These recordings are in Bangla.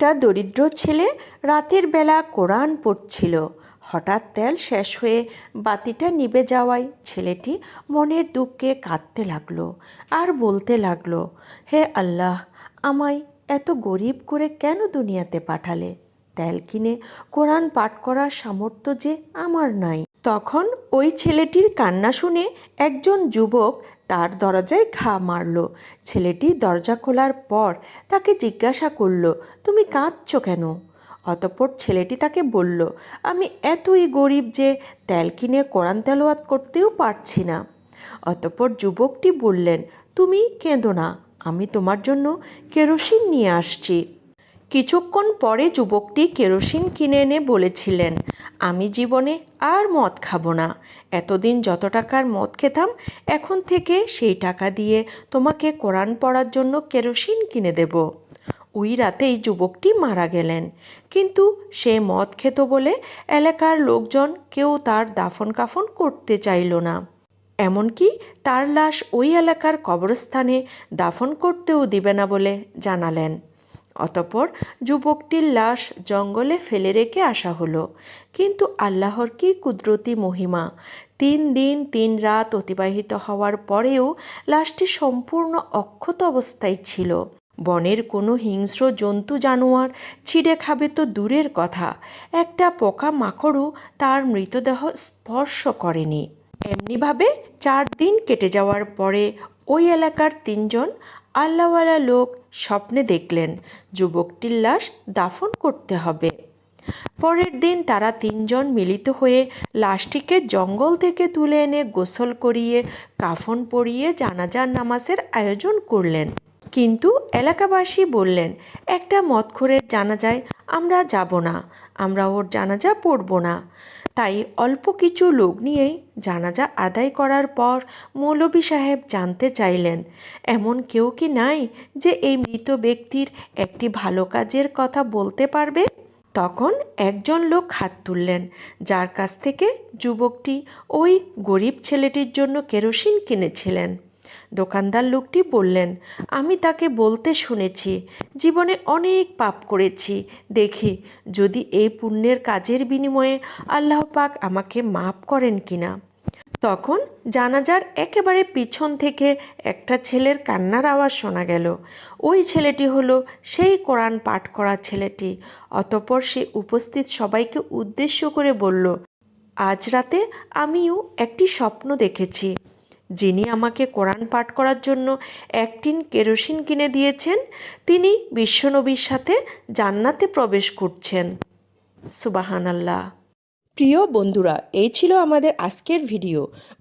একটা দরিদ্র ছেলে রাতের বেলা কোরআন পড়ছিল। হঠাৎ তেল শেষ হয়ে বাতিটা নিভে যাওয়ায় ছেলেটি মনের দুঃখে কাঁদতে লাগল আর বলতে লাগল, হে আল্লাহ, আমায় এত গরিব করে কেন দুনিয়াতে পাঠালে? তেল কিনে কোরআন পাঠ করার সামর্থ্য যে আমার নাই। তখন ওই ছেলেটির কান্না শুনে একজন যুবক তার দরজায় ঘা মারল। ছেলেটি দরজা খোলার পর তাকে জিজ্ঞাসা করল, তুমি কাঁদছো কেন? অতঃপর ছেলেটি তাকে বলল, আমি এতই গরিব যে তেল কিনে কোরআন তেলাওয়াত করতেও পারছি না। অতঃপর যুবকটি বললেন, তুমি কেঁদো না, আমি তোমার জন্য কেরোসিন নিয়ে আসছি। কিছুক্ষণ পরে যুবকটি কেরোসিন কিনে এনে বলেছিলেন, আমি জীবনে আর মদ খাব না। এতদিন যত টাকার মদ খেতাম, এখন থেকে সেই টাকা দিয়ে তোমাকে কোরআন পড়ার জন্য কেরোসিন কিনে দেব ওই রাতেই যুবকটি মারা গেলেন। কিন্তু সে মদ খেত বলে এলাকার লোকজন কেউ তার দাফন কাফন করতে চাইল না। এমনকি তার লাশ ওই এলাকার কবরস্থানে দাফন করতেও দিবে না বলে জানালেন। অতপর যুবকটির লাশ জঙ্গলে ফেলে রেখে আসা হলো। কিন্তু আল্লাহর কি কুদরতি মহিমা? তিন দিন তিন রাত অতিবাহিত হওয়ার পরেও লাশটি সম্পূর্ণ অক্ষত অবস্থায় ছিল। বনের কোনো হিংস্র জন্তু জানোয়ার ছিঁড়ে খাবে তো দূরের কথা। একটা পোকা মাকড়ও তার মৃতদেহ স্পর্শ করেনি। এমনিভাবে চার দিন কেটে যাওয়ার পরে ওই এলাকার তিনজন আল্লাহওয়ালা লোক স্বপ্নে দেখলেন, যুবকটির লাশ দাফন করতে হবে। পরের দিন তারা তিনজন মিলিত হয়ে লাশটিকে জঙ্গল থেকে তুলে এনে গোসল করিয়ে, কাফন পরিয়ে জানাজার নামাজের আয়োজন করলেন। কিন্তু এলাকাবাসী বললেন, একটা মদখোরের জানাজায় আমরা যাব না, আমরা ওর জানাজা পড়ব না। তাই অল্প কিছু লোক নিয়েই জানাজা আদায় করার পর মৌলবী সাহেব জানতে চাইলেন, এমন কেউ কি নাই যে এই মৃত ব্যক্তির একটি ভালো কাজের কথা বলতে পারবে? তখন একজন লোক হাত তুললেন, যার কাছ থেকে যুবকটি ওই গরিব ছেলেটির জন্য কেরোসিন কিনেছিলেন। দোকানদার লোকটি বললেন, আমি তাকে বলতে শুনেছি, জীবনে অনেক পাপ করেছি। দেখি, যদি এই পুণ্যের কাজের বিনিময়ে আল্লাহ পাক আমাকে মাফ করেন কিনা তখন জানাজার একেবারে পিছন থেকে একটা ছেলের কান্নার আওয়াজ শোনা গেল। ওই ছেলেটি হলো সেই কোরআন পাঠ করা ছেলেটি। অতপর সে উপস্থিত সবাইকে উদ্দেশ্য করে বলল, আজ রাতে আমিও একটি স্বপ্ন দেখেছি। যিনি আমাকে কোরআন পাঠ করার জন্য একটিন কেরোসিন কিনে দিয়েছেন, তিনি বিশ্বনবীর সাথে জান্নাতে প্রবেশ করছেন। সুবাহান আল্লাহ প্রিয় বন্ধুরা, এই ছিল আমাদের আজকের ভিডিও।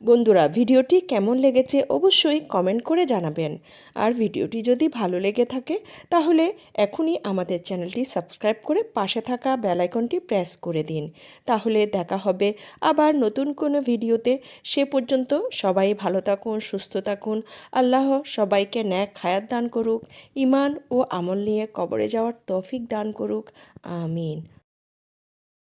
বন্ধুরা, ভিডিওটি কেমন লেগেছে অবশ্যই কমেন্ট করে জানাবেন। আর ভিডিওটি যদি ভালো লেগে থাকে, তাহলে এখনই আমাদের চ্যানেলটি সাবস্ক্রাইব করে পাশে থাকা বেল আইকনটি প্রেস করে দিন। তাহলে দেখা হবে আবার নতুন কোনো ভিডিওতে। সে পর্যন্ত সবাই ভালো থাকুন, সুস্থ থাকুন। আল্লাহ সবাইকে ন্যাক হায়াত দান করুক ইমান ও আমল নিয়ে কবরে যাওয়ার তৌফিক দান করুক। আমিন।